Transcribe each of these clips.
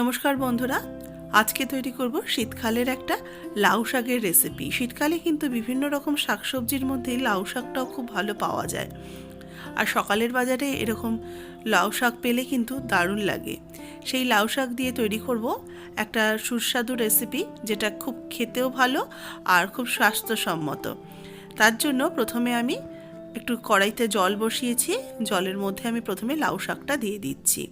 নমস্কার বন্ধুরা, আজকে তৈরি করব শীতকালের একটা লাউ শাকের রেসিপি শীতকালে কিন্তু বিভিন্ন রকম শাকসবজির মধ্যে লাউ শাকটাও খুব ভালো পাওয়া যায়। আর সকালের বাজারে এরকম লাউ শাক পেলে কিন্তু দারুণ লাগে। সেই লাউ শাক দিয়ে তৈরি করব একটা সুস্বাদু রেসিপি যেটা খুব খেতেও ভালো আর খুব স্বাস্থ্যসম্মত। তার জন্য প্রথমে আমি একটু কড়াইতে জল বসিয়েছি, জলের মধ্যে আমি প্রথমে লাউ শাকটা দিয়ে দিচ্ছি।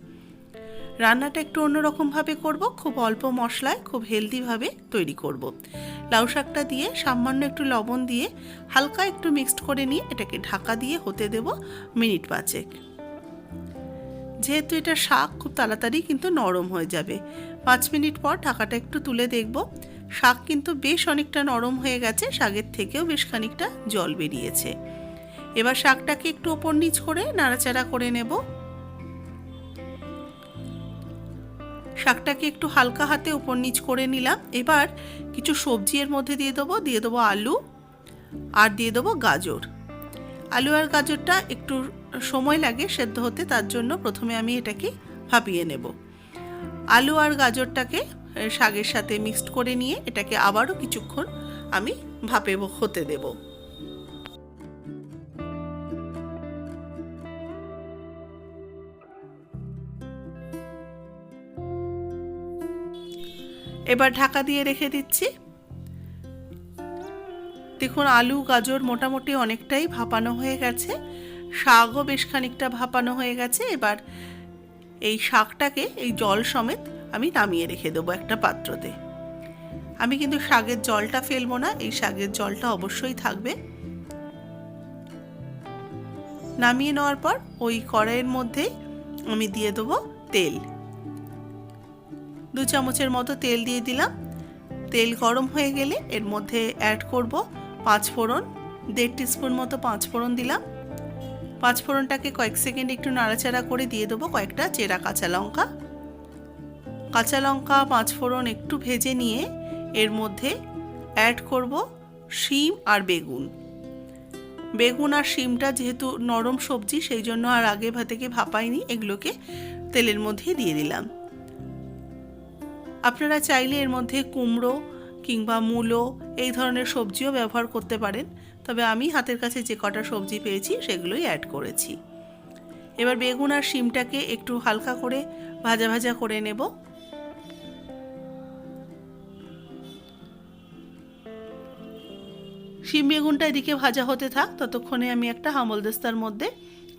রান্নাটা একটু অন্যরকমভাবে করব, খুব অল্প মশলায়, খুব হেলদিভাবে তৈরি করব। লাউ শাকটা দিয়ে সামান্য একটু লবণ দিয়ে হালকা একটু মিক্সড করে নিয়ে এটাকে ঢাকা দিয়ে হতে দেব মিনিট পাঁচেক। যেহেতু এটা শাক, খুব তাড়াতাড়ি কিন্তু নরম হয়ে যাবে। পাঁচ মিনিট পর ঢাকাটা একটু তুলে দেখব। শাক কিন্তু বেশ অনেকটা নরম হয়ে গেছে, শাকের থেকেও বেশ খানিকটা জল বেরিয়েছে। এবার শাকটাকে একটু ওপর নিচ করে নাড়াচাড়া করে নেব। শাকটাকে একটু হালকা হাতে উপর নিচ করে নিলাম। এবার কিছু সবজি এর মধ্যে দিয়ে দেবো দিয়ে দেবো আলু আর দিয়ে দেবো গাজর। আলু আর গাজরটা একটু সময় লাগে সেদ্ধ হতে, তার জন্য প্রথমে আমি এটাকে ভাপিয়ে নেব। আলু আর গাজরটাকে শাকের সাথে মিক্সড করে নিয়ে এটাকে আবারও কিছুক্ষণ আমি ভাপে হতে দেবো। এবার ঢাকা দিয়ে রেখে দিচ্ছি। দেখুন, আলু, গাজর মোটামুটি অনেকটাই ভাপানো হয়ে গেছে। শাকও বেশ খানিকটা ভাপানো হয়ে গেছে। এবার এই শাকটাকে, এই জল সমেত আমি নামিয়ে রেখে দেবো একটা পাত্রতে। আমি কিন্তু শাকের জলটা ফেলব না, এই শাকের জলটা অবশ্যই থাকবে। নামিয়ে নেওয়ার পর ওই কড়াইয়ের মধ্যেই আমি দিয়ে দেবো তেল। দু চামচের মতো তেল দিয়ে দিলাম। তেল গরম হয়ে গেলে এর মধ্যে অ্যাড করব পাঁচ ফোড়ন, দেড় টিস্পুন মতো পাঁচ ফোড়ন দিলাম। পাঁচ ফোড়নটাকে কয়েক সেকেন্ড একটু নাড়াচাড়া করে দিয়ে দেবো কয়েকটা চেরা কাঁচা লঙ্কা। কাঁচা লঙ্কা পাঁচ ফোড়ন একটু ভেজে নিয়ে এর মধ্যে অ্যাড করব শিম আর বেগুন। বেগুন আর শিমটা যেহেতু নরম সবজি, সেই জন্য আর আগে থেকে ভাপাইনি, এগুলোকে তেলের মধ্যে দিয়ে দিলাম। আপনারা চাইলে এর মধ্যে কুমড়ো কিংবা মূলো, এই ধরনের সবজিও ব্যবহার করতে পারেন। তবে আমি হাতের কাছে যে কটা সবজি পেয়েছি, সেগুলোই অ্যাড করেছি। এবার বেগুন আর শিমটাকে একটু হালকা করে ভাজা ভাজা করে নেব। শিম বেগুনটা এদিকে ভাজা হতে থাক, ততক্ষণে আমি একটা হামলদেস্তার মধ্যে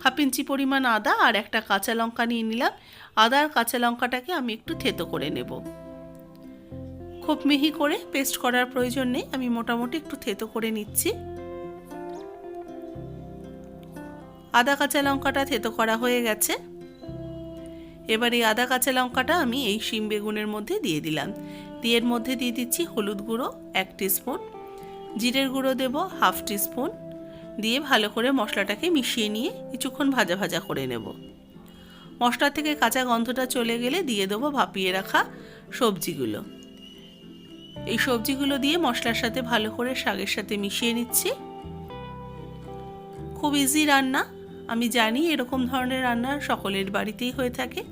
হাফ ইঞ্চি পরিমাণ আদা আর একটা কাঁচা লঙ্কা নিয়ে নিলাম। আদা আর কাঁচা লঙ্কাটাকে আমি একটু থেতো করে নেব। খুব মিহি করে পেস্ট করার প্রয়োজন নেই। আমি মোটামুটি একটু থেতো করে নিচ্ছি। আদা কাঁচা লঙ্কাটা থেতো করা হয়ে গেছে। এবার এই আদা কাঁচা লঙ্কাটা আমি এই শিম বেগুনের মধ্যে দিয়ে দিলাম। দিয়ে এর মধ্যে দিয়ে দিচ্ছি হলুদ গুঁড়ো এক স্পুন জিরের গুঁড়ো দেব হাফ স্পুন দিয়ে ভালো করে মশলাটাকে মিশিয়ে নিয়ে কিছুক্ষণ ভাজা ভাজা করে নেব। মশলা থেকে কাঁচা গন্ধটা চলে গেলে দিয়ে দেবো ভাপিয়ে রাখা সবজিগুলো। এই সবজিগুলো দিয়ে মশলার সাথে ভালো করে শাকের সাথে মিশিয়ে নিচ্ছি। খুব ইজি রান্না। আমি জানি এরকম ধরনের রান্না সকলের বাড়িতেই হয়ে থাকে।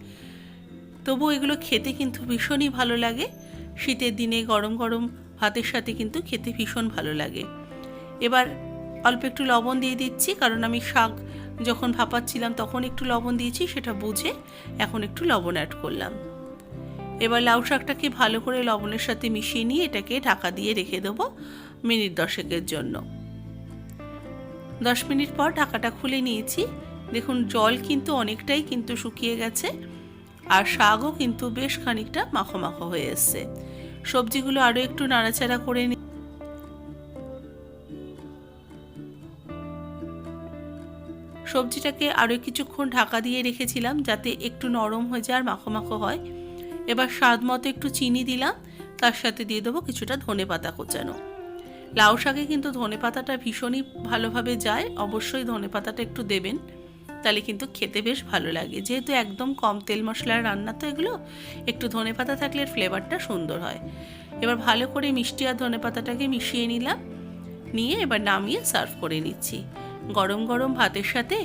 তবু এগুলো খেতে কিন্তু ভীষণই ভালো লাগে। শীতের দিনে গরম গরম ভাতের সাথে কিন্তু খেতে ভীষণ ভালো লাগে। এবার অল্প একটু লবণ দিয়ে দিচ্ছি, কারণ আমি শাক যখন ভাপাচ্ছিলাম তখন একটু লবণ দিয়েছি, সেটা বুঝে এখন একটু লবণ অ্যাড করলাম। এবার লাউ শাকটাকে ভালো করে লবণের সাথে মিশিয়ে নিয়ে এটাকে ঢাকা দিয়ে রেখে দেবো মিনিট দশেকের জন্য। দশ মিনিট পর ঢাকাটা খুলে নিয়েছি। দেখুন, জল কিন্তু অনেকটাই কিন্তু শুকিয়ে গেছে আর শাকও কিন্তু বেশ খানিকটা মাখো মাখো হয়ে এসছে। সবজিগুলো আরও একটু নাড়াচাড়া করে নি সবজিটাকে আরও কিছুক্ষণ ঢাকা দিয়ে রেখেছিলাম যাতে একটু নরম হয়ে যায় আর মাখো মাখো হয়। এবার স্বাদ মতো একটু চিনি দিলাম, তার সাথে দিয়ে দেবো কিছুটা ধনে পাতা কোচানো। লাউ শাকে কিন্তু ধনে পাতাটা ভীষণই ভালোভাবে যায়, অবশ্যই ধনে পাতাটা একটু দেবেন, তাহলে কিন্তু খেতে বেশ ভালো লাগে। যেহেতু একদম কম তেল মশলার রান্না, তো এগুলো একটু ধনে পাতা থাকলে ফ্লেভারটা সুন্দর হয়। এবার ভালো করে মিষ্টি আর ধনে পাতাটাকে মিশিয়ে নিলাম, নিয়ে এবার নামিয়ে সার্ভ করে নিচ্ছি। গরম গরম ভাতের সাথে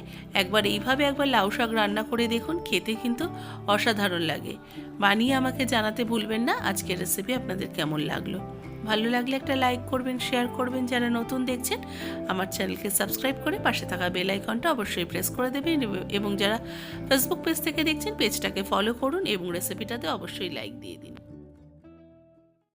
একবার এইভাবে একবার লাউ শাক রান্না করে দেখুন, খেতে কিন্তু অসাধারণ লাগে। বানিয়ে আমাকে জানাতে ভুলবেন না, আজকের রেসিপি আপনাদের কেমন লাগল? ভালো লাগলে একটা লাইক করবেন শেয়ার করবেন, যারা নতুন দেখছেন, আমার চ্যানেলকে সাবস্ক্রাইব করে পাশে থাকা বেল আইকনটা অবশ্যই প্রেস করে দেবেন এবং যারা ফেসবুক পেজ থেকে দেখছেন পেজটাকে ফলো করুন এবং রেসিপিটাতে অবশ্যই লাইক দিয়ে দিন।